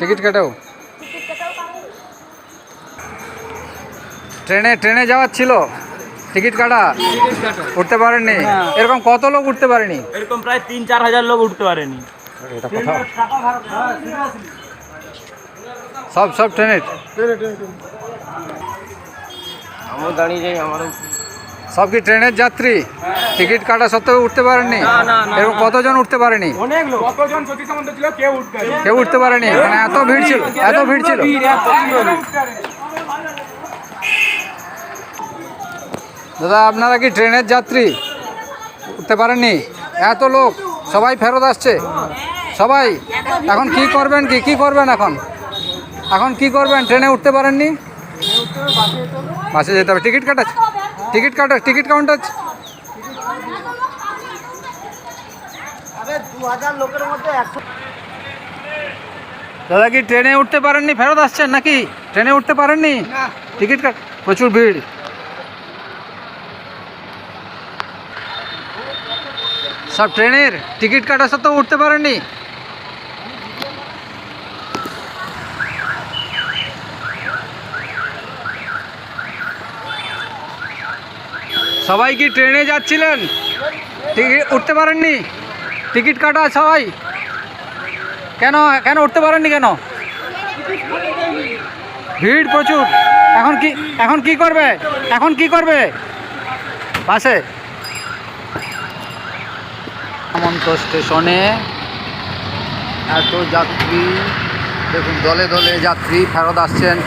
Ticket কাটাও। ট্রেনে ট্রেনে যাওয়ার ছিল। টিকিট কাটা। উঠতে পারেননি। এরকম কত লোক উঠতে পারেনি? এরকম প্রায় তিন চার হাজার লোক উঠতে পারেনি। সব সব ট্রেনের? আমার দাঁড়িয়ে যাই আমারও সব কি ট্রেনের যাত্রী? টিকিট কাটা সত্ত্বেও উঠতে পারেননি? না, না, না, এরকম কতজন উঠতে পারেনি? লোক। কতজন উঠতে পারেনি। কেউ উঠতে পারেনি? মানে এত ভিড় ছিল এত ভিড় ছিল। দাদা আপনারা কি ট্রেনের যাত্রী? উঠতে পারেননি? এত লোক সবাই ফেরত আসছে। সবাই এখন কি করবেন কি? কি করবেন এখন? এখন কি করবেন? ট্রেনে উঠতে পারেননি? বাসে যেতে হবে। টিকিট কাটা টিকিট কাটা টিকিট কাউন্টার দাদা কি ট্রেনে উঠতে পারেননি ফেরত আসছেন নাকি ট্রেনে উঠতে পারেননি টিকিট কাট প্রচুর ভিড় সব ট্রেনের টিকিট কাটার সাথেও উঠতে পারেননি সবাই কি ট্রেনে যাচ্ছিলেন? টিকিট উঠতে পারেননি? টিকিট কাটা সবাই? কেন? কেন উঠতে পারেননি কেন? ভিড় প্রচুর। এখন কি এখন কি করবে? এখন কি করবে? বাসে? হেমন্ত স্টেশনে। এত যাত্রী। দেখুন, দলে দলে যাত্রী ফেরত আসছেন।